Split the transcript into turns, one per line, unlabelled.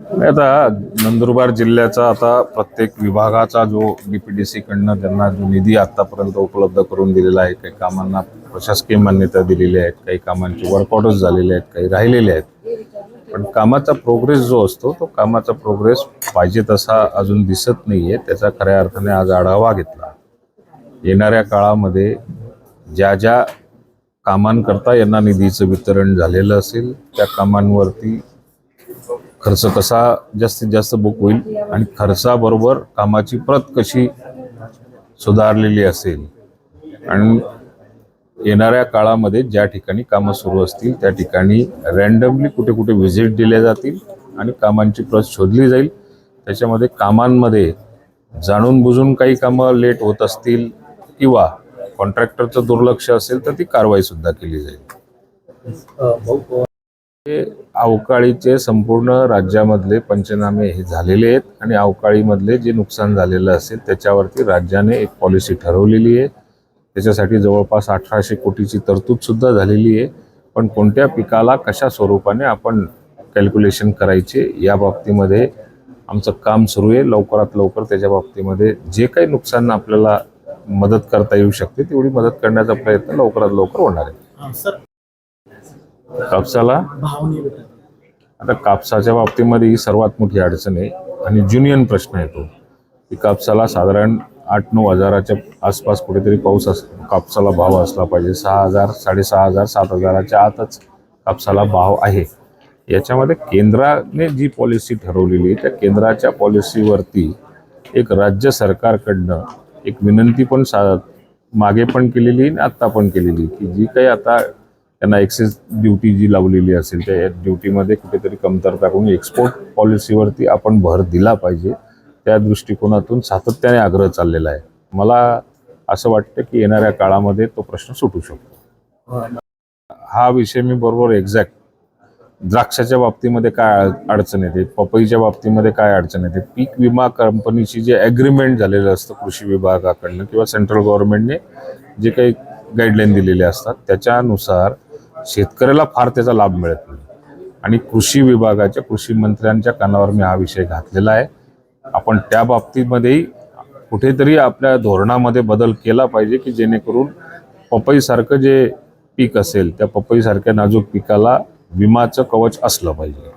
आता नंदुरबार जिल्ह्याचा आता प्रत्येक विभागाचा जो डीपीडीसी कडनं त्यांना जो निधी आतापर्यंत उपलब्ध करून दिलेला आहे काही कामांना प्रशासकीय मान्यता दिलेली आहेत काही कामांचे वर्कआउटच झालेले आहेत काही राहिलेले आहेत. पण कामाचा प्रोग्रेस जो असतो तो कामाचा प्रोग्रेस पाहिजे तसा अजून दिसत नाहीये. त्याचा खऱ्या अर्थाने आज आढावा घेतला. येणाऱ्या काळामध्ये ज्या ज्या कामांकरता यांना निधीचं वितरण झालेलं असेल त्या कामांवरती खर्च कसा जास्तीत जास्त बुक होईल आणि खर्चाबरोबर कामाची प्रत कशी सुधारलेली असेल. आणि येणाऱ्या काळामध्ये ज्या ठिकाणी कामं सुरू असतील त्या ठिकाणी रँडमली कुठे कुठे व्हिजिट दिल्या जातील आणि कामांची प्रत शोधली जाईल. त्याच्यामध्ये कामांमध्ये जाणून बुजून काही कामं लेट होत असतील किंवा कॉन्ट्रॅक्टरचं दुर्लक्ष असेल तर ती कारवाई सुद्धा केली जाईल. हे अवकाळीचे संपूर्ण राज्यामधले पंचनामे हे झालेले आहेत आणि अवकाळीमधले जे नुकसान झालेलं असेल त्याच्यावरती राज्याने एक पॉलिसी ठरवलेली आहे. त्याच्यासाठी जवळपास अठराशे कोटीची तरतूदसुद्धा झालेली आहे. पण कोणत्या पिकाला कशा स्वरूपाने आपण कॅल्क्युलेशन करायचे या बाबतीमध्ये आमचं काम सुरू आहे. लवकरात लवकर त्याच्या बाबतीमध्ये जे काही नुकसान आपल्याला मदत करता येऊ शकते तेवढी मदत करण्याचा प्रयत्न लवकरात लवकर होणार आहे.
सर
कापसाला?
भाव नाही भेटत
आता कापसाच्या बाबतीमध्ये ही सर्वात मोठी अडचण आहे आणि जुनियन प्रश्न येतो. की कापसाला साधारण आठ नऊ हजाराच्या आसपास कुठेतरी पाऊस अस कापसाला भाव असला पाहिजे. सहा हजार साडेसहा हजार सात हजाराच्या आतच कापसाला भाव आहे. याच्यामध्ये केंद्राने जी पॉलिसी ठरवलेली आहे त्या केंद्राच्या पॉलिसीवरती एक राज्य सरकारकडनं एक विनंती पण सा मागे पण केलेली आणि आत्ता पण केलेली की जी काही आता त्यांना एक्सेस ड्युटी जी लावलेली असेल त्या ड्युटीमध्ये कुठेतरी कमतरता करून एक्सपोर्ट पॉलिसीवरती आपण भर दिला पाहिजे. त्या दृष्टिकोनातून सातत्याने आग्रह चाललेला आहे. मला असं वाटतं की येणाऱ्या काळामध्ये तो प्रश्न सुटू शकतो. हा विषय मी बरोबर एक्झॅक्ट द्राक्षाच्या बाबतीमध्ये काय अडचण येते पपईच्या बाबतीमध्ये काय अडचण येते? पीक विमा कंपनीची जे ॲग्रीमेंट झालेलं असतं कृषी विभागाकडनं किंवा सेंट्रल गव्हर्नमेंटने जे काही गाईडलाईन दिलेले असतात त्याच्यानुसार शेतकऱ्याला फार त्याचा लाभ मिळत नाही. आणि कृषी विभागाच्या कृषी मंत्र्यांच्या कानावर मी हा विषय घातलेला आहे. आपण त्या बाबतीमध्येही कुठेतरी आपल्या धोरणामध्ये बदल केला पाहिजे की जेणेकरून पपईसारखं जे पीक असेल त्या पपईसारख्या नाजूक पिकाला विमाचं कवच असलं पाहिजे.